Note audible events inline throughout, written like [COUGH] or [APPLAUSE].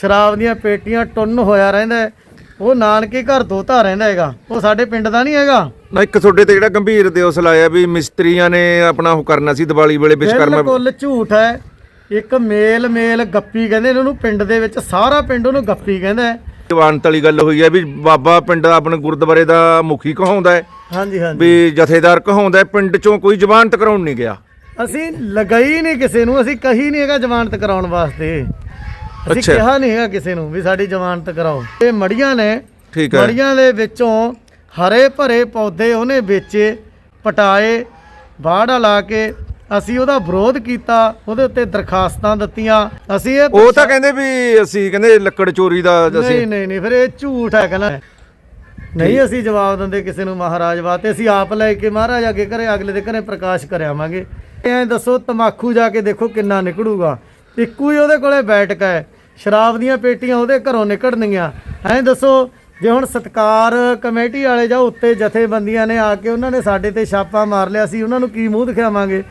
ਸ਼ਰਾਬ ਦੀਆਂ ਪੇਟੀਆਂ ਟੁੰਨ ਹੋਇਆ ਰਹਿੰਦਾ। ਉਹ ਨਾਨਕੇ ਘਰ ਦੋਤਾ ਰਹਿੰਦਾ ਹੈਗਾ। ਉਹ ਸਾਡੇ ਪਿੰਡ ਦਾ ਨਹੀਂ ਹੈਗਾ। ਨਾ ਇੱਕ ਤੁਹਾਡੇ ਤੇ ਜਿਹੜਾ ਗੰਭੀਰ ਦਿਵਸ ਲਾਇਆ ਵੀ ਮਿਸਤਰੀਆਂ ਨੇ ਆਪਣਾ ਉਹ ਕਰਨਾ ਸੀ ਦੀਵਾਲੀ ਵੇਲੇ ਵਿਸ਼ਕਰਮਾ ਬਿਲਕੁਲ ਝੂਠ ਹੈ। ਇੱਕ ਮੇਲ ਮੇਲ ਗੱਪੀ ਕਹਿੰਦੇ ਨੇ ਉਹਨੂੰ ਪਿੰਡ ਦੇ ਵਿੱਚ ਸਾਰਾ ਪਿੰਡ ਉਹਨੂੰ ਗੱਪੀ ਕਹਿੰਦਾ ਜਵਾਨਤ ਵਾਲੀ ਗੱਲ ਹੋਈ ਹੈ ਵੀ ਬਾਬਾ ਪਿੰਡ ਆਪਣੇ ਗੁਰਦੁਆਰੇ ਦਾ ਮੁਖੀ ਕਹਾਉਂਦਾ ਹੈ। ਹਾਂਜੀ ਹਾਂਜੀ। ਵੀ ਜਥੇਦਾਰ ਕਹਾਉਂਦਾ ਪਿੰਡ ਚੋਂ ਕੋਈ ਜ਼ਮਾਨਤ ਕਰਾਉਣ ਨਹੀਂ ਗਿਆ। ਅਸੀਂ ਲਗਾਈ ਨਹੀਂ ਕਿਸੇ ਨੂੰ ਅਸੀਂ ਕਹੀ ਨਹੀਂ ਹੈਗਾ ਜ਼ਮਾਨਤ ਕਰਾਉਣ ਵਾਸਤੇ। ਅਸੀਂ ਅੱਛਾ। ਕਿਹਾ ਨਹੀਂ ਹੈਗਾ ਕਿਸੇ ਨੂੰ ਵੀ ਸਾਡੀ ਜ਼ਮਾਨਤ ਕਰਾਓ। ਇਹ ਮੜੀਆਂ ਨੇ ਠੀਕ ਹੈ। ਮੜੀਆਂ ਦੇ ਵਿੱਚੋਂ ਹਰੇ ਭਰੇ ਪੌਦੇ ਉਹਨੇ ਵੇਚੇ ਪਟਾਏ ਬਾੜਾ ਲਾ ਕੇ ਅਸੀਂ ਉਹਦਾ ਵਿਰੋਧ ਕੀਤਾ ਉਹਦੇ ਉੱਤੇ ਦਰਖਾਸਤਾਂ ਦਿੱਤੀਆਂ। ਅਸੀਂ ਇਹ ਉਹ ਤਾਂ ਕਹਿੰਦੇ ਵੀ ਅਸੀਂ ਕਹਿੰਦੇ ਲੱਕੜ ਚੋਰੀ ਦਾ ਨਹੀਂ ਅਸੀਂ ਨਹੀਂ ਨਹੀਂ ਫਿਰ ਇਹ ਝੂਠ ਹੈ ਕਹਿੰਦਾ। ਨਹੀਂ ਅਸੀਂ ਜਵਾਬ ਦਿੰਦੇ ਕਿਸੇ ਨੂੰ ਮਹਾਰਾਜ ਵਾਸਤੇ ਅਸੀਂ ਆਪ ਲੈ ਕੇ ਮਹਾਰਾਜ ਅੱਗੇ ਘਰੇ ਅਗਲੇ ਦੇ ਘਰੇ ਪ੍ਰਕਾਸ਼ ਕਰਿਆਵਾਂਗੇ। ਐਂ ਦੱਸੋ ਤਮਾਕੂ ਜਾ ਕੇ ਦੇਖੋ ਕਿੰਨਾ ਨਿਕਲੂਗਾ ਇੱਕੋ ਹੀ ਉਹਦੇ ਕੋਲੇ ਬੈਠਕ ਹੈ ਸ਼ਰਾਬ ਦੀਆਂ ਪੇਟੀਆਂ ਉਹਦੇ ਘਰੋਂ ਨਿਕਲਣਗੀਆਂ। ਐਂ ਦੱਸੋ, ਜੇ ਹੁਣ ਸਤਕਾਰ ਕਮੇਟੀ ਵਾਲੇ ਜਾਂ ਉੱਤੇ ਜਥੇਬੰਦੀਆਂ ਨੇ ਆ ਕੇ ਉਹਨਾਂ ਨੇ ਸਾਡੇ ਤੇ ਛਾਪਾ ਮਾਰ ਲਿਆ ਸੀ, ਉਹਨਾਂ ਨੂੰ ਕੀ ਮੂੰਹ ਦਿਖਾਵਾਂਗੇ?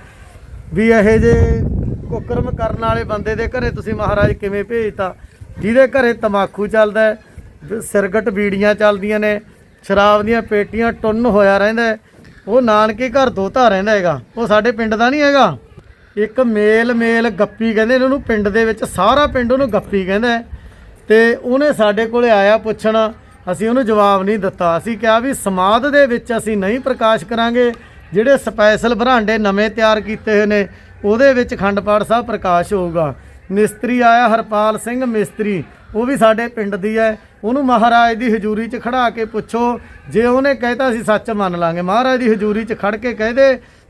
ਵੀ ਇਹੋ ਜੇ ਕੁਕਰਮ ਕਰਨ ਵਾਲੇ ਬੰਦੇ ਦੇ ਘਰੇ ਤੁਸੀਂ ਮਹਾਰਾਜ ਕਿਵੇਂ ਭੇਜਤਾ? ਜਿਹਦੇ ਘਰੇ ਤਮਾਕੂ ਚੱਲਦਾ ਹੈ, ਸਿਰਗਟ ਬੀੜੀਆਂ ਚੱਲਦੀਆਂ ਨੇ, ਸ਼ਰਾਬ ਦੀਆਂ ਪੇਟੀਆਂ ਟੁੰਨ ਹੋਇਆ ਰਹਿੰਦਾ ਉਹ ਨਾਨਕੇ ਘਰ ਦੋਤਾ ਰਹਿੰਦਾ ਹੈਗਾ। ਉਹ ਸਾਡੇ ਪਿੰਡ ਦਾ ਨਹੀਂ ਹੈਗਾ। ਇੱਕ ਮੇਲ ਮੇਲ ਗੱਪੀ ਕਹਿੰਦੇ ਨੇ ਉਹਨੂੰ ਪਿੰਡ ਦੇ ਵਿੱਚ, ਸਾਰਾ ਪਿੰਡ ਉਹਨੂੰ ਗੱਪੀ ਕਹਿੰਦਾ ਹੈ। ਤੇ ਉਹਨੇ ਸਾਡੇ ਕੋਲੇ ਆਇਆ ਪੁੱਛਣ, ਅਸੀਂ ਉਹਨੂੰ ਜਵਾਬ ਨਹੀਂ ਦਿੱਤਾ। ਅਸੀਂ ਕਿਹਾ ਵੀ ਸਮਾਧ ਦੇ ਵਿੱਚ ਅਸੀਂ ਨਹੀਂ ਪ੍ਰਕਾਸ਼ ਕਰਾਂਗੇ, ਜਿਹੜੇ ਸਪੈਸ਼ਲ ਬਰਾਂਡੇ ਨਵੇਂ ਤਿਆਰ ਕੀਤੇ ਹੋਏ ਨੇ, ਉਹਦੇ ਵਿੱਚ ਖੰਡ ਪਾਠ ਸਾਹਿਬ ਪ੍ਰਕਾਸ਼ ਹੋਊਗਾ। ਮਿਸਤਰੀ ਆਇਆ, ਹਰਪਾਲ ਸਿੰਘ ਮਿਸਤਰੀ, ਉਹ ਵੀ ਸਾਡੇ ਪਿੰਡ ਦੀ ਹੈ। ਉਹਨੂੰ ਮਹਾਰਾਜ ਦੀ ਹਜ਼ੂਰੀ 'ਚ ਖੜਾ ਕੇ ਪੁੱਛੋ, ਜੇ ਉਹਨੇ ਕਹਿਤਾ ਅਸੀਂ ਸੱਚ ਮੰਨ ਲਾਂਗੇ। ਮਹਾਰਾਜ ਦੀ ਹਜ਼ੂਰੀ 'ਚ ਖੜ ਕੇ ਕਹਿ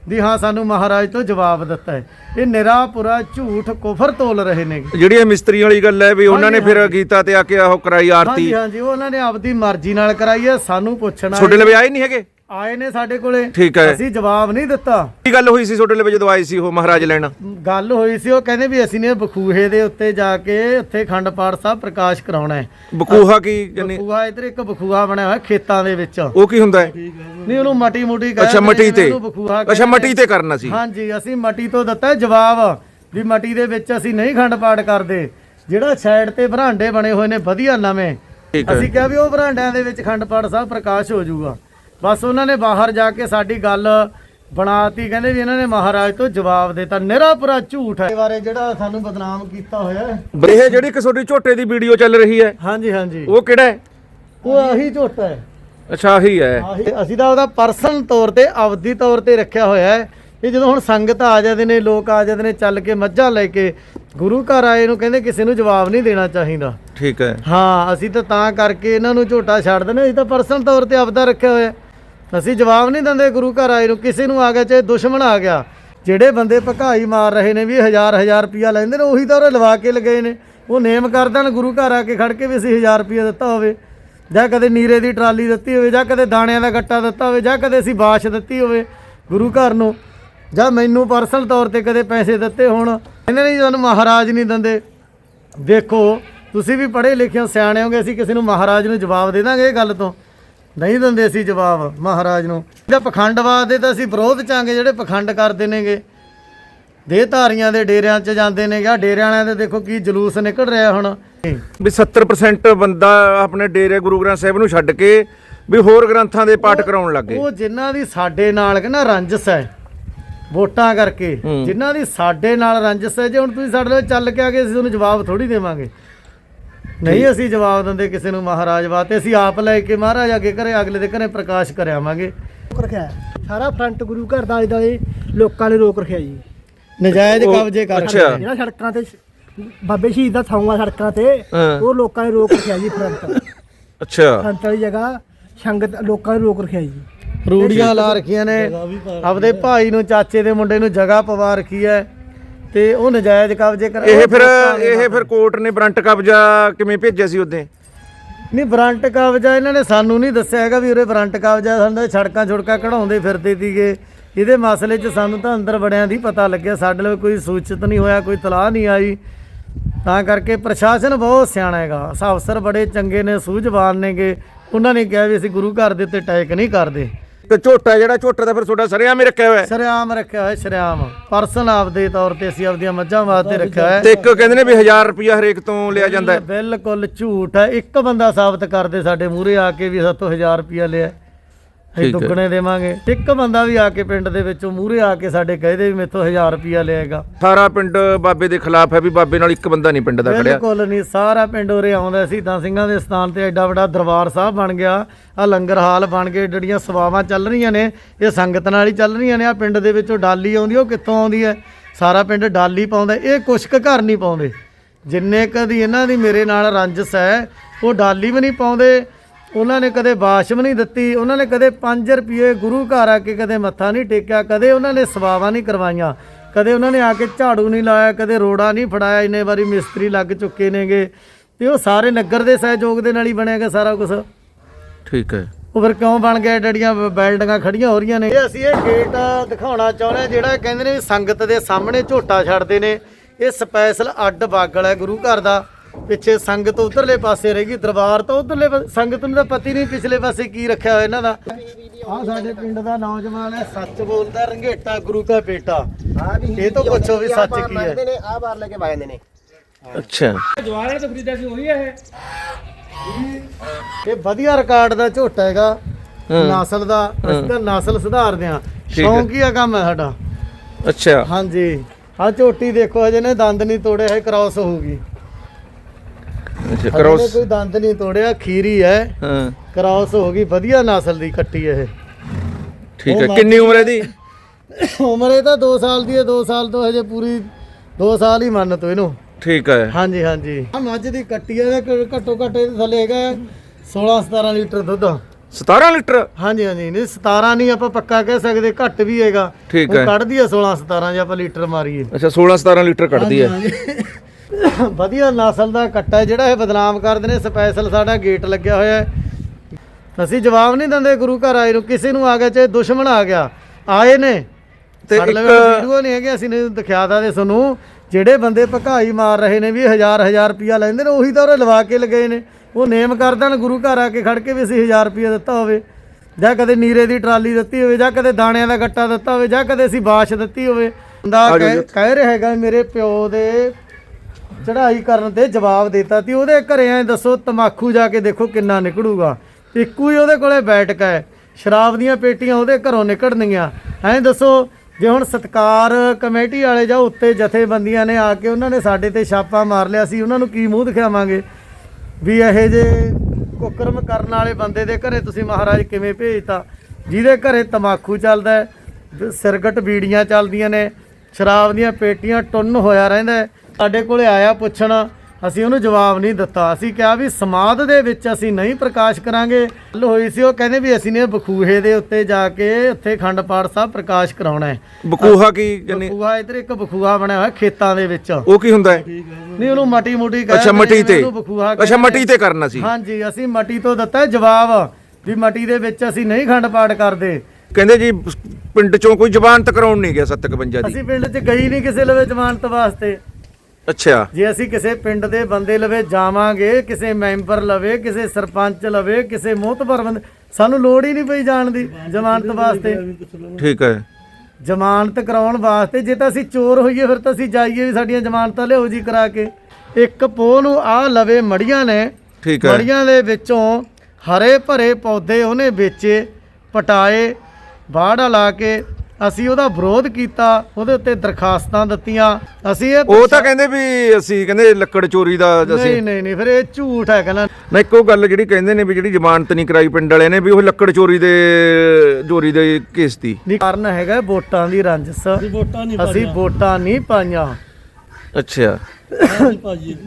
ਦੇ ਹਾਂ ਸਾਨੂੰ ਮਹਾਰਾਜ ਤੋਂ ਜਵਾਬ ਦਿੱਤਾ ਹੈ। ਇਹ ਨਿਰਾਪੁਰਾ ਝੂਠ ਕੁਫਰ ਤੋਲ ਰਹੇ ਨੇ। ਜਿਹੜੀ ਇਹ ਮਿਸਤਰੀ ਵਾਲੀ ਗੱਲ ਹੈ ਵੀ ਉਹਨਾਂ ਨੇ ਫਿਰ ਗੀਤਾ ਤੇ ਆ ਕੇ ਉਹ ਕਰਾਈ ਆਰਤੀ। ਹਾਂਜੀ ਹਾਂਜੀ ਉਹ ਉਹਨਾਂ ਨੇ ਆਪਦੀ ਮਰਜ਼ੀ ਨਾਲ ਕਰਾਈ ਹੈ ਸਾਨੂੰ ਪੁੱਛਣਾ ਤੁਹਾਡੇ ਲਵੇ ਆਏ ਨਹੀਂ ਹੈਗੇ? ਆਏ ਨੇ ਸਾਡੇ ਕੋਲੇ। ਠੀਕ ਹੈ। ਅਸੀਂ ਜਵਾਬ ਨਹੀਂ ਦਿੱਤਾ। ਕੀ ਗੱਲ ਹੋਈ ਸੀ ਤੁਹਾਡੇ ਲਵੇ ਜਦੋਂ ਆਏ ਸੀ ਉਹ ਮਹਾਰਾਜ ਲੈਣ? ਗੱਲ ਹੋਈ ਸੀ ਉਹ ਕਹਿੰਦੇ ਵੀ ਅਸੀਂ ਨੇ ਬਖੂਹੇ ਦੇ ਉੱਤੇ ਜਾ ਕੇ ਉੱਥੇ ਖੰਡ ਪਾਠ ਸਾਹਿਬ ਪ੍ਰਕਾਸ਼ ਕਰਾਉਣਾ ਹੈ। ਬਕੂਹਾ ਕੀ ਕਹਿੰਦੇ ਬਖੂਹਾ ਇਧਰ ਇੱਕ ਬਖੂਹਾ ਬਣਿਆ ਹੋਇਆ ਖੇਤਾਂ ਦੇ ਵਿੱਚ। ਉਹ ਕੀ ਹੁੰਦਾ ਹੈ? ਨਹੀਂ ਉਹਨੂੰ ਮਟੀ ਮੁਟੀ ਕਹਿੰਦੇ ਅੱਛਾ ਮਟੀ ਨੇ, ਤੇ। ਉਹਨੂੰ ਬਖੂਹਾ ਅੱਛਾ ਕਹਿੰਦੇ ਮਟੀ ਤੇ ਕਰਨਾ ਸੀ। ਹਾਂਜੀ ਅਸੀਂ ਮਟੀ ਤੋਂ ਦਿੱਤਾ ਜਵਾਬ ਵੀ ਮਟੀ ਦੇ ਵਿੱਚ ਅਸੀਂ ਨਹੀਂ ਖੰਡ ਪਾਠ ਕਰਦੇ। ਜਿਹੜਾ ਸਾਈਡ ਤੇ ਬਰਾਂਡੇ ਬਣੇ ਹੋਏ ਨੇ ਵਧੀਆ ਨਵੇਂ। ਠੀਕ ਹੈ। ਅਸੀਂ ਕਿਹਾ ਵੀ ਉਹ ਬਰਾਂਡਿਆਂ ਦੇ ਵਿੱਚ ਖੰਡ ਪਾਠ ਸਾਹਿਬ ਪ੍ਰਕਾਸ਼ ਹੋ ਜਾਊਗਾ। ਬਸ ਉਹਨਾਂ ਨੇ ਬਾਹਰ ਜਾ ਕੇ ਸਾਡੀ ਗੱਲ ਬਣਾਤੀ ਕਹਿੰਦੇ ਵੀ ਇਹਨਾਂ ਨੇ ਮਹਾਰਾਜ ਤੋਂ ਜਵਾਬ ਦਿੱਤਾ। ਨਿਰਾਪੁਰਾ ਝੂਠ ਹੈ। ਇਹ ਬਾਰੇ ਜਿਹੜਾ ਸਾਨੂੰ ਬਦਨਾਮ ਕੀਤਾ ਹੋਇਆ ਹੈ। ਇਹ ਜਿਹੜੀ ਕਿ ਤੁਹਾਡੀ ਝੋਟੇ ਦੀ ਵੀਡੀਓ ਚੱਲ ਰਹੀ ਹੈ ਹਾਂਜੀ ਹਾਂਜੀ। ਉਹ ਕਿਹੜਾ ਹੈ? ਉਹ ਆਹੀ ਝੋਟਾ ਹੈ। ਅੱਛਾ ਆਹੀ ਹੈ। ਆਹੀ ਅਸੀਂ ਤਾਂ ਉਹਦਾ ਪਰਸਨਲ ਤੌਰ ਤੇ ਅਵਧੀ ਤੌਰ ਤੇ ਰੱਖਿਆ ਹੋਇਆ ਹੈ ਇਹ ਜਦੋਂ ਹੁਣ ਸੰਗਤ ਆ ਜਾਂਦੇ ਨੇ ਲੋਕ ਆ ਜਾਂਦੇ ਨੇ ਚੱਲ ਕੇ ਮੱਝਾਂ ਲੈ ਕੇ ਗੁਰੂ ਘਰ ਆਏ ਨੂੰ ਕਹਿੰਦੇ ਕਿਸੇ ਨੂੰ ਜਵਾਬ ਨਹੀਂ ਦੇਣਾ ਚਾਹੀਦਾ। ਠੀਕ ਹੈ। ਹਾਂ ਅਸੀਂ ਤਾਂ ਤਾਂ ਕਰਕੇ ਇਹਨਾਂ ਨੂੰ ਝੋਟਾ ਛੱਡ ਦਿੰਦੇ ਅਸੀਂ ਤਾਂ ਪਰਸਨਲ ਤੌਰ ਤੇ ਆਪਦਾ ਰੱਖਿਆ ਹੋਇਆ ਅਸੀਂ ਜਵਾਬ ਨਹੀਂ ਦਿੰਦੇ ਗੁਰੂ ਘਰ ਆਏ ਨੂੰ, ਕਿਸੇ ਨੂੰ ਆ ਗਿਆ ਚਾਹੇ ਦੁਸ਼ਮਣ ਆ ਗਿਆ। ਜਿਹੜੇ ਬੰਦੇ ਭਕਾਈ ਮਾਰ ਰਹੇ ਨੇ ਵੀ ਹਜ਼ਾਰ ਹਜ਼ਾਰ ਰੁਪਿਆ ਲੈਂਦੇ ਨੇ, ਉਹੀ ਤਾਂ ਉਹ ਲਵਾ ਕੇ ਲਗਾਏ ਨੇ। ਉਹ ਨੇਮ ਕਰ ਦੇਣ, ਗੁਰੂ ਘਰ ਆ ਕੇ ਖੜ ਕੇ ਵੀ ਅਸੀਂ ਹਜ਼ਾਰ ਰੁਪਿਆ ਦਿੱਤਾ ਹੋਵੇ। ਜਾਂ ਕਦੇ ਨੀਰੇ ਦੀ ਟਰਾਲੀ ਦਿੱਤੀ ਹੋਵੇ, ਜਾਂ ਕਦੇ ਦਾਣਿਆਂ ਦਾ ਗੱਟਾ ਦਿੱਤਾ ਹੋਵੇ, ਜਾਂ ਕਦੇ ਅਸੀਂ ਬਾਸ਼ ਦਿੱਤੀ ਹੋਵੇ ਗੁਰੂ ਘਰ ਨੂੰ। ਜਾਂ ਮੈਨੂੰ ਪਰਸਨਲ ਤੌਰ ਤੇ ਕਦੇ ਪੈਸੇ ਦਿੱਤੇ ਹੋਣ। ਇਹਨਾਂ ਨੇ ਸਾਨੂੰ ਮਹਾਰਾਜ ਨਹੀਂ ਦਿੰਦੇ। ਦੇਖੋ ਤੁਸੀਂ ਵੀ ਪੜ੍ਹੇ ਲਿਖੇ ਹੋ, ਸਿਆਣੇ ਹੋਗੇ, ਅਸੀਂ ਕਿਸੇ ਨੂੰ ਮਹਾਰਾਜ ਨੂੰ ਜਵਾਬ ਦੇ ਦਾਂਗੇ ਇਹ ਗੱਲ ਤੋਂ। ਨਹੀਂ ਦਿੰਦੇ ਅਸੀਂ ਜਵਾਬ ਮਹਾਰਾਜ ਨੂੰ। ਜਿਹੜਾ ਪਖੰਡਵਾਦ ਦੇ ਤਾਂ ਅਸੀਂ ਵਿਰੋਧ ਚਾਂਗੇ ਜਿਹੜੇ ਪਖੰਡ ਕਰਦੇ ਨੇਗੇ। ਦੇਹ ਧਾਰੀਆਂ ਦੇ ਡੇਰਿਆਂ 'ਚ ਜਾਂਦੇ ਨੇ ਆ ਡੇਰਿਆਂ ਵਾਲਿਆਂ ਦੇ ਦੇਖੋ ਕੀ ਜਲੂਸ ਨਿਕਲ ਰਿਹਾ ਹੁਣ। ਵੀ 70% ਬੰਦਾ ਆਪਣੇ ਡੇਰੇ ਗੁਰੂ ਗ੍ਰੰਥ ਸਾਹਿਬ ਨੂੰ ਛੱਡ ਕੇ ਵੀ ਹੋਰ ਗ੍ਰੰਥਾਂ ਦੇ ਪਾਠ ਕਰਾਉਣ ਲੱਗੇ ਉਹ ਜਿਨ੍ਹਾਂ ਦੀ ਸਾਡੇ ਨਾਲ ਕਹਿੰਦਾ ਰੰਜਸ ਹੈ ਵੋਟਾਂ ਕਰਕੇ। ਜਿਨ੍ਹਾਂ ਦੀ ਸਾਡੇ ਨਾਲ ਰੰਜਸ ਹੈ ਜੇ ਹੁਣ ਤੁਸੀਂ ਸਾਡੇ ਨਾਲ ਚੱਲ ਕੇ ਆ ਗਏ ਅਸੀਂ ਤੁਹਾਨੂੰ ਜਵਾਬ ਥੋੜੀ ਦੇਵਾਂਗੇ। ਨਹੀਂ ਅਸੀਂ ਜਵਾਬ ਦਿੰਦੇ ਕਿਸੇ ਨੂੰ ਮਹਾਰਾਜ ਵਾਸਤੇ। ਅਸੀਂ ਆਪ ਲੈ ਕੇ ਮਹਾਰਾਜ ਅੱਗੇ ਘਰੇ ਅਗਲੇ ਦੇ ਘਰੇ ਪ੍ਰਕਾਸ਼ ਕਰਿਆਵਾਂਗੇ। ਰੋਕ ਰੱਖਿਆ। ਹੈ। ਸਾਰਾ ਫਰੰਟ ਗੁਰੂ ਘਰ ਦਾ ਆਲੇ ਦੁਆਲੇ ਲੋਕਾਂ ਨੇ ਰੋਕ ਰੱਖਿਆ ਜੀ। ਨਜਾਇਜ਼ ਕਬਜ਼ੇ ਕਰ ਅੱਛਾ। ਜਿਹੜਾ ਸੜਕਾਂ ਤੇ ਬਾਬੇ ਸ਼ਹੀਦ ਦਾ ਥਾਂ ਆ ਸੜਕਾਂ ਤੇ ਹਾਂ। ਉਹ ਲੋਕਾਂ ਨੇ ਰੋਕ ਰੱਖਿਆ ਜੀ ਫਰੰਟ ਅੱਛਾ। ਫਰੰਟ ਵਾਲੀ ਜਗ੍ਹਾ ਸੰਗਤ ਲੋਕਾਂ ਨੇ ਰੋਕ ਰੱਖਿਆ ਜੀ। ਰੂੜੀਆਂ ਲਾ ਰੱਖੀਆਂ ਨੇ। ਆਪਦੇ ਭਾਈ ਨੂੰ ਚਾਚੇ ਦੇ ਮੁੰਡੇ ਨੂੰ ਜਗ੍ਹਾ ਪਵਾ ਰੱਖੀ ਹੈ। ਤੇ ਉਹ ਨਜਾਇਜ਼ ਕਬਜ਼ੇ ਕਰ ਇਹ ਫਿਰ ਇਹ ਫਿਰ ਕੋਰਟ ਨੇ ਬਰੰਟ ਕਬਜ਼ਾ ਕਿਵੇਂ ਭੇਜਿਆ ਸੀ ਉਹਦੇ? ਨਹੀਂ ਬਰੰਟ ਕਬਜ਼ਾ ਇਹਨਾਂ ਨੇ ਸਾਨੂੰ ਨਹੀਂ ਦੱਸਿਆ ਹੈਗਾ ਵੀ ਉਰੇ ਬਰੰਟ ਕਬਜ਼ਾ ਸਾਨੂੰ ਸੜਕਾਂ ਛੁੜਕਾਂ ਕਢਾਉਂਦੇ ਫਿਰਦੇ ਸੀਗੇ। ਇਹਦੇ ਮਸਲੇ 'ਚ ਸਾਨੂੰ ਤਾਂ ਅੰਦਰ ਬੜਿਆਂ ਦੀ ਪਤਾ ਲੱਗਿਆ। ਸਾਡੇ ਲਈ ਕੋਈ ਸੂਚਿਤ ਨਹੀਂ ਹੋਇਆ ਕੋਈ ਤਲਾਹ ਨਹੀਂ ਆਈ। ਤਾਂ ਕਰਕੇ ਪ੍ਰਸ਼ਾਸਨ ਬਹੁਤ ਸਿਆਣਾ ਹੈਗਾ। ਅਫਸਰ ਬੜੇ ਚੰਗੇ ਨੇ ਸੂਝਵਾਨ ਨੇਗੇ। ਉਹਨਾਂ ਨੇ ਕਿਹਾ ਵੀ ਅਸੀਂ ਗੁਰੂ ਘਰ ਦੇ ਉੱਤੇ ਅਟੈਕ ਨਹੀਂ ਕਰਦੇ। ਤੇ ਝੋਟਾ ਜਿਹੜਾ ਝੋਟਾ ਤਾਂ ਫਿਰ ਤੁਹਾਡਾ ਸਰਿਆਮ ਹੀ ਰੱਖਿਆ ਹੋਇਆ ਹੈ। ਸ਼ਰਿਆਮ ਰੱਖਿਆ ਹੋਇਆ ਸ਼ਰਿਆਮ। ਪਰਸਨ ਆਪਦੇ ਤੌਰ ਤੇ ਅਸੀਂ ਆਪਦੀਆਂ ਮੱਝਾਂ ਵਾਸਤੇ ਰੱਖਿਆ ਹੋਇਆ। ਤੇ ਇੱਕ ਕਹਿੰਦੇ ਨੇ ਵੀ 1000 ਰੁਪਿਆ ਹਰੇਕ ਤੋਂ ਲਿਆ ਜਾਂਦਾ ਹੈ। ਬਿਲਕੁਲ ਝੂਠ ਹੈ। ਇੱਕ ਬੰਦਾ ਸਾਬਤ ਕਰਦੇ ਸਾਡੇ ਮੂਹਰੇ ਆ ਕੇ ਵੀ ਸਾਤੋਂ 1000 ਰੁਪਿਆ ਲਿਆ। ਅਸੀਂ। ਦੁੱਗਣੇ ਦੇਵਾਂਗੇ। ਇੱਕ ਬੰਦਾ ਵੀ ਆ ਕੇ ਪਿੰਡ ਦੇ ਵਿੱਚੋਂ ਮੂਹਰੇ ਆ ਕੇ ਸਾਡੇ ਕਹਦੇ ਵੀ ਮੇਥੋਂ 1000 ਰੁਪਿਆ ਲਿਆਏਗਾ ਸਾਰਾ ਪਿੰਡ ਬਾਬੇ ਦੇ ਖਿਲਾਫ ਹੈ ਵੀ ਬਾਬੇ ਨਾਲ ਇੱਕ ਬੰਦਾ ਨਹੀਂ ਪਿੰਡ ਦਾ ਖੜਿਆ। ਬਿਲਕੁਲ ਨਹੀਂ ਸਾਰਾ ਪਿੰਡ ਉਰੇ ਆਉਂਦਾ ਸੀ। ਤਾਂ ਸਿੰਘਾਂ ਦੇ ਸਥਾਨ ਤੇ ਐਡਾ ਵੱਡਾ ਦਰਬਾਰ ਸਾਹਿਬ ਬਣ ਗਿਆ। ਆ ਲੰਗਰ ਹਾਲ ਬਣ ਗਏ ਜਿਹੜੀਆਂ ਸਵਾਵਾਂ ਚੱਲ ਰਹੀਆਂ ਨੇ ਇਹ ਸੰਗਤ ਨਾਲ ਹੀ ਚੱਲ ਰਹੀਆਂ ਨੇ। ਆ ਪਿੰਡ ਦੇ ਵਿੱਚੋਂ ਡਾਲੀ ਆਉਂਦੀ ਉਹ ਕਿੱਥੋਂ ਆਉਂਦੀ ਹੈ? ਸਾਰਾ ਪਿੰਡ ਡਾਲੀ ਪਾਉਂਦਾ ਇਹ ਕੁਛ ਕੁ ਘਰ ਨਹੀਂ ਪਾਉਂਦੇ। ਜਿੰਨੇ ਕਦੀ ਇਹਨਾਂ ਦੀ ਮੇਰੇ ਨਾਲ ਰੰਜਸ ਹੈ ਉਹ ਡਾਲੀ ਵੀ ਨਹੀਂ ਪਾਉਂਦੇ। ਉਹਨਾਂ ਨੇ ਕਦੇ ਬਾਸ਼ ਵੀ ਨਹੀਂ ਦਿੱਤੀ ਉਹਨਾਂ ਨੇ ਕਦੇ 5 ਰੁਪਏ ਗੁਰੂ ਘਰ ਆ ਕੇ ਕਦੇ ਮੱਥਾ ਨਹੀਂ ਟੇਕਿਆ ਕਦੇ ਉਹਨਾਂ ਨੇ ਸਵਾਵਾਂ ਨਹੀਂ ਕਰਵਾਈਆਂ ਕਦੇ ਉਹਨਾਂ ਨੇ ਆ ਕੇ ਝਾੜੂ ਨਹੀਂ ਲਾਇਆ ਕਦੇ ਰੋੜਾ ਨਹੀਂ ਫੜਾਇਆ ਇੰਨੇ ਵਾਰੀ ਮਿਸਤਰੀ ਲੱਗ ਚੁੱਕੇ ਨੇਗੇ। ਤੇ ਉਹ ਸਾਰੇ ਨਗਰ ਦੇ ਸਹਿਯੋਗ ਦੇ ਨਾਲ ਹੀ ਬਣਿਆਗਾ ਸਾਰਾ ਕੁਝ ਉਹ ਠੀਕ ਹੈ। ਫਿਰ ਕਿਉਂ ਬਣ ਗਿਆ ਡੜੀਆਂ ਬਿਲਡਿੰਗਾਂ ਖੜੀਆਂ ਹੋ ਰਹੀਆਂ ਨੇ। ਇਹ ਅਸੀਂ ਇਹ ਗੇਟ ਦਿਖਾਉਣਾ ਚਾਹੁੰਦੇ ਹਾਂ ਜਿਹੜਾ ਕਹਿੰਦੇ ਨੇ ਵੀ ਸੰਗਤ ਦੇ ਸਾਹਮਣੇ ਝੋਟਾ ਛੱਡਦੇ ਨੇ। ਇਹ ਸਪੈਸ਼ਲ ਅੱਡ ਬਾਗਲ ਹੈ ਗੁਰੂ ਘਰ ਦਾ। ਪਿੱਛੇ ਸੰਗਤ ਉਧਰਲੇ ਪਾਸੇ ਰਹੇਗੀ ਦਰਬਾਰ ਤਾਂ ਉਧਰਲੇ ਸੰਗਤ ਨੂੰ ਤਾਂ ਪਤੀ ਨਹੀਂ ਪਿਛਲੇ ਪਾਸੇ ਕੀ ਰੱਖਿਆ ਹੋਇਆ ਇਹਨਾਂ ਦਾ। ਆ ਸਾਡੇ ਪਿੰਡ ਦਾ ਨੌਜਵਾਨ ਹੈ ਸੱਚ ਬੋਲਦਾ ਰੰਗੇਟਾ ਗੁਰੂ ਦਾ ਬੇਟਾ। ਇਹ ਤੋਂ ਪੁੱਛੋ ਵੀ ਸੱਚ ਕੀ ਹੈ। ਨੇ ਆ ਬਾਰ ਲੈ ਕੇ ਵਾਜਦੇ ਨੇ। ਅੱਛਾ। ਇਹ। ਵਧੀਆ ਰਿਕਾਰਡ ਦਾ ਝੋਟਾ ਹੈਗਾ ਨਸਲ ਦਾ ਅਸੀਂ ਤਾਂ ਨਸਲ ਸੁਧਾਰਦੇ ਆ ਹੈ। ਸ਼ੌਂਕੀ ਆ ਕੰਮ ਹੈ ਸਾਡਾ। ਅੱਛਾ। ਹਾਂਜੀ। ਆ ਝੋਟੀ ਦੇਖੋ ਹਜੇ ਨੇ ਦੰਦ ਨਹੀਂ ਤੋੜਿਆ ਹੈ ਕ੍ਰਾਸ ਹੋਊਗੀ। ਅੱਛਾ ਹਜੇ ਕ੍ਰੋਸ ਕੋਈ ਦੰਦ ਨਹੀਂ ਤੋੜਿਆ ਖੀਰੀ ਹੈ। ਹਾਂ। ਕ੍ਰਾਸ ਹੋ ਗਈ ਵਧੀਆ ਨਸਲ ਦੀ ਕੱਟੀ ਇਹ। ਠੀਕ ਹੈ ਕਿੰਨੀ ਉਮਰ ਹੈ ਦੀ [COUGHS] ਉਮਰ ਇਹ ਤਾਂ 2 ਸਾਲ ਦੀ ਹੈ 2 ਸਾਲ ਤੋਂ ਹਜੇ ਪੂਰੀ 2 ਸਾਲ ਹੀ ਮੰਨ ਤੋ ਇਹਨੂੰ। ਠੀਕ ਹੈ। ਹਾਂਜੀ ਹਾਂਜੀ। ਆ ਮੱਝ ਦੀ ਕੱਟੀ ਹੈ ਇਹਦਾ ਘੱਟੋ ਘੱਟ ਇਹਦੇ ਥੱਲੇ ਹੈਗਾ 16 17 ਲੀਟਰ ਦੁੱਧ। 17 ਲੀਟਰ? ਹਾਂਜੀ ਹਾਂਜੀ। ਨਹੀਂ 17 ਨਹੀਂ ਆਪਾਂ ਪੱਕਾ ਕਹਿ ਸਕਦੇ ਘੱਟ ਵੀ ਹੈਗਾ। ਠੀਕ ਉਹ ਹੈ। ਕੱਢਦੀ ਹੈ 16 17 ਜੇ ਆਪਾਂ ਲੀਟਰ ਮਾਰੀਏ। ਅੱਛਾ 16 17 ਲੀਟਰ ਕੱਢਦੀ ਹੈ। ਹਾਂਜੀ। ਵਧੀਆ ਨਸਲ ਦਾ ਕੱਟਾ ਜਿਹੜਾ ਇਹ ਬਦਨਾਮ ਕਰਦੇ ਨੇ ਸਪੈਸ਼ਲ ਸਾਡਾ ਗੇਟ ਲੱਗਿਆ ਹੋਇਆ ਹੈ। ਅਸੀਂ ਜਵਾਬ ਨਹੀਂ ਦਿੰਦੇ ਗੁਰੂ ਘਰ ਆਏ ਨੂੰ ਕਿਸੇ ਨੂੰ ਆ ਗਿਆ ਚਾਹੇ ਦੁਸ਼ਮਣ ਆ ਗਿਆ ਆਏ ਨੇ। ਤੇ ਇੱਕ ਵੀਡੀਓ ਨਹੀਂ ਹੈਗੀ ਅਸੀਂ ਨੇ ਦਿਖਿਆ ਦਾ ਦੇ ਤੁਹਾਨੂੰ। ਜਿਹੜੇ ਬੰਦੇ ਭਕਾਈ ਮਾਰ ਰਹੇ ਨੇ ਵੀ ਹਜ਼ਾਰ ਹਜ਼ਾਰ ਰੁਪਿਆ ਲੈਂਦੇ ਨੇ ਉਹੀ ਤਾਂ ਉਹਰੇ ਲਵਾ ਕੇ ਲਗਾਏ ਨੇ। ਉਹ ਨੇਮ ਕਰ ਦੇਣ ਗੁਰੂ ਘਰ ਆ ਕੇ ਖੜ ਕੇ ਵੀ ਅਸੀਂ 1000 ਰੁਪਿਆ ਦਿੱਤਾ ਹੋਵੇ। ਜਾਂ ਕਦੇ ਨੀਰੇ ਦੀ ਟਰਾਲੀ ਦਿੱਤੀ ਹੋਵੇ ਜਾਂ ਕਦੇ ਦਾਣਿਆਂ ਦਾ ਗੱਟਾ ਦਿੱਤਾ ਹੋਵੇ ਜਾਂ ਕਦੇ ਅਸੀਂ ਬਾਸ਼ ਦਿੱਤੀ ਹੋਵੇ। ਬੰਦਾ। ਕਹਿ ਰਿਹਾ ਹੈਗਾ ਮੇਰੇ ਪਿਓ ਦੇ ਚੜਾਈ ਕਰਨ ਤੇ ਜਵਾਬ ਦਿੱਤਾ ਤੀ ਉਹਦੇ ਘਰੇ ਐ ਦੱਸੋ ਤਮਾਕੂ ਜਾ ਕੇ ਦੇਖੋ ਕਿੰਨਾ ਨਿਕਲੂਗਾ ਇੱਕੋ ਹੀ ਉਹਦੇ ਕੋਲੇ ਬੈਠਕ ਹੈ। ਸ਼ਰਾਬ ਦੀਆਂ ਪੇਟੀਆਂ ਉਹਦੇ ਘਰੋਂ ਨਿਕਲਣਗੀਆਂ ਐਂ ਦੱਸੋ, ਜੇ ਹੁਣ ਸਤਕਾਰ ਕਮੇਟੀ ਵਾਲੇ ਜਾਂ ਉੱਤੇ ਜਥੇਬੰਦੀਆਂ ਨੇ ਆ ਕੇ ਉਹਨਾਂ ਨੇ ਸਾਡੇ ਤੇ ਛਾਪਾ ਮਾਰ ਲਿਆ ਸੀ, ਉਹਨਾਂ ਨੂੰ ਕੀ ਮੂੰਹ ਦਿਖਾਵਾਂਗੇ? ਵੀ ਇਹੋ ਜੇ ਕੁਕਰਮ ਕਰਨ ਵਾਲੇ ਬੰਦੇ ਦੇ ਘਰੇ ਤੁਸੀਂ ਮਹਾਰਾਜ ਕਿਵੇਂ ਭੇਜਤਾ? ਜਿਹਦੇ ਘਰੇ ਤਮਾਕੂ ਚੱਲਦਾ ਸਿਰਗਟ ਬੀੜੀਆਂ ਚੱਲਦੀਆਂ ਨੇ, ਸ਼ਰਾਬ ਦੀਆਂ ਪੇਟੀਆਂ ਟੁੰਨ ਹੋਇਆ ਰਹਿੰਦਾ ਸਾਡੇ ਕੋਲੇ ਆਇਆ ਪੁੱਛਣ ਅਸੀਂ ਉਹਨੂੰ ਜਵਾਬ ਨਹੀਂ ਦਿੱਤਾ। ਅਸੀਂ ਕਿਹਾ ਵੀ ਸਮਾਧ ਦੇ ਵਿੱਚ ਅਸੀਂ ਨਹੀਂ ਪ੍ਰਕਾਸ਼ ਕਰਾਂਗੇ। ਗੱਲ ਹੋਈ ਸੀ ਉਹ ਕਹਿੰਦੇ ਵੀ ਅਸੀਂ ਨੇ ਬਖੂਹੇ ਦੇ ਉੱਤੇ ਜਾ ਕੇ ਉੱਥੇ ਖੰਡ ਪਾਠ ਸਾਹਿਬ ਪ੍ਰਕਾਸ਼ ਕਰਾਉਣਾ ਹੈ। ਬਕੂਹਾ ਕੀ ਜਾਨੀ ਬਖੂਹਾ ਇੱਧਰ ਇੱਕ ਬਖੂਹਾ ਬਣਿਆ ਹੋਇਆ ਖੇਤਾਂ ਦੇ ਵਿੱਚ। ਉਹ ਕੀ ਹੁੰਦਾ ਹੈ? ਨਹੀਂ ਉਹਨੂੰ ਮਟੀ ਮੁਟੀ ਕਹਿੰਦੇ ਅੱਛਾ ਮਟੀ ਤੇ। ਉਹਨੂੰ ਬਖੂਹਾ ਅੱਛਾ ਕਹਿੰਦੇ ਮਟੀ ਤੇ ਕਰਨਾ ਸੀ। ਹਾਂਜੀ ਅਸੀਂ ਮਟੀ ਤੋਂ ਦਿੱਤਾ ਜਵਾਬ ਵੀ ਮਟੀ ਦੇ ਵਿੱਚ ਅਸੀਂ ਨਹੀਂ ਖੰਡ ਪਾਠ ਕਰਦੇ। ਕਹਿੰਦੇ ਜੀ ਪਿੰਡ ਚੋਂ ਕੋਈ ਜ਼ਬਾਨਤ ਕਰਾਉਣ ਨਹੀਂ ਗਿਆ 751 ਦੀ। ਅਸੀਂ ਪਿੰਡ 'ਚ ਗਈ ਨਹੀਂ ਕਿਸੇ ਲਵੇ ਜ਼ਮਾਨਤ ਵਾਸਤੇ। ਅੱਛਾ। ਜੇ ਅਸੀਂ ਕਿਸੇ ਪਿੰਡ ਦੇ ਬੰਦੇ ਲਵੇ ਜਾਵਾਂਗੇ ਕਿਸੇ ਮੈਂਬਰ ਲਵੇ ਕਿਸੇ ਸਰਪੰਚ ਲਵੇ ਕਿਸੇ ਮੋਹਤਬਰ ਬੰਦੇ ਸਾਨੂੰ ਲੋੜ ਹੀ ਨਹੀਂ ਪਈ ਜਾਣ ਦੀ ਜ਼ਮਾਨਤ ਵਾਸਤੇ। ਠੀਕ ਹੈ। ਜ਼ਮਾਨਤ ਕਰਾਉਣ ਵਾਸਤੇ ਜੇ ਤਾਂ ਅਸੀਂ ਚੋਰ ਹੋਈਏ ਫਿਰ ਤਾਂ ਅਸੀਂ ਜਾਈਏ ਵੀ ਸਾਡੀਆਂ ਜ਼ਮਾਨਤਾਂ ਲਿਓ ਜੀ ਕਰਾ ਕੇ। ਇੱਕ ਪੋਹ ਨੂੰ ਆ ਲਵੇ ਮੜੀਆਂ ਨੇ ਠੀਕ ਹੈ। ਮੜੀਆਂ ਦੇ ਵਿੱਚੋਂ ਹਰੇ ਭਰੇ ਪੌਦੇ ਉਹਨੇ ਵੇਚੇ ਪਟਾਏ ਬਾੜਾ ਲਾ ਕੇ ਅਸੀਂ ਉਹਦਾ ਵਿਰੋਧ ਕੀਤਾ ਉਹਦੇ ਉੱਤੇ ਦਰਖਾਸਤਾਂ ਦਿੱਤੀਆਂ। ਅਸੀਂ ਇਹ ਉਹ ਤਾਂ ਕਹਿੰਦੇ ਵੀ ਅਸੀਂ ਕਹਿੰਦੇ ਲੱਕੜ ਚੋਰੀ ਦਾ ਅਸੀਂ ਨਹੀਂ ਨਹੀਂ ਨਹੀਂ ਫਿਰ ਇਹ ਝੂਠ ਹੈ ਕਹਿੰਦਾ। ਨਾ ਇੱਕੋ ਗੱਲ ਜਿਹੜੀ ਕਹਿੰਦੇ ਨੇ ਵੀ ਜਿਹੜੀ ਜ਼ਮਾਨਤ ਨਹੀਂ ਕਰਾਈ ਪਿੰਡ ਵਾਲਿਆਂ ਨੇ ਵੀ ਉਹ ਲੱਕੜ ਚੋਰੀ ਦੇ ਚੋਰੀ ਦੇ ਕੇਸ ਦੀ। ਨਹੀਂ ਕਾਰਨ ਹੈਗਾ ਵੋਟਾਂ ਦੀ ਰੰਜਸ। ਅਸੀਂ ਵੋਟਾਂ ਨਹੀਂ ਪਾਈਆਂ। ਅੱਛਾ।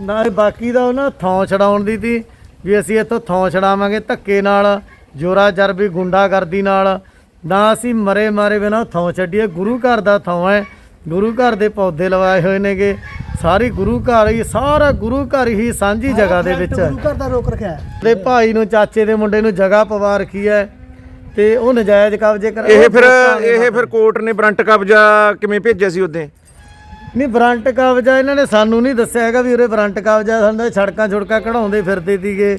ਨਾ ਬਾਕੀ ਦਾ ਉਹਨਾਂ ਥੌਂ ਛਡਾਉਣ ਦੀ ਤੀ ਵੀ ਅਸੀਂ ਇੱਥੋਂ ਥੌਂ ਛਡਾਵਾਂਗੇ ਧੱਕੇ ਨਾਲ ਜੋਰਾ ਜਰਬੀ ਗੁੰਡਾਗਰਦੀ ਨਾਲ। ਨਾ ਅਸੀਂ ਮਰੇ ਮਾਰੇ ਬਿਨਾਂ ਥੌਂ ਛੱਡੀਏ ਗੁਰੂ ਘਰ ਦਾ ਥੌਂ ਹੈ। ਗੁਰੂ ਘਰ ਦੇ ਪੌਦੇ ਲਵਾਏ ਹੋਏ ਨੇਗੇ। ਸਾਰੀ ਗੁਰੂ ਘਰ ਹੀ ਸਾਰਾ ਗੁਰੂ ਘਰ ਹੀ ਸਾਂਝੀ ਜਗ੍ਹਾ ਦੇ ਵਿੱਚ ਗੁਰੂ ਘਰ ਦਾ ਰੋਕ ਰੱਖਿਆ ਹੈ। ਤੇ ਭਾਈ ਨੂੰ ਚਾਚੇ ਦੇ ਮੁੰਡੇ ਨੂੰ ਜਗ੍ਹਾ ਪਵਾ ਰੱਖੀ ਹੈ ਤੇ ਉਹ ਨਜਾਇਜ਼ ਕਬਜ਼ੇ ਕਰ ਇਹ ਫਿਰ ਇਹ ਫਿਰ ਕੋਰਟ ਨੇ ਬਰੰਟ ਕਬਜ਼ਾ ਕਿਵੇਂ ਭੇਜਿਆ ਸੀ ਉਹਦੇ? ਨਹੀਂ ਬਰੰਟ ਕਬਜ਼ਾ ਇਹਨਾਂ ਨੇ ਸਾਨੂੰ ਨਹੀਂ ਦੱਸਿਆ ਹੈਗਾ ਵੀ ਉਰੇ ਬਰੰਟ ਕਬਜ਼ਾ ਸਾਨੂੰ ਸੜਕਾਂ ਛੁੜਕਾਂ ਕਢਾਉਂਦੇ ਫਿਰਦੇ ਸੀਗੇ।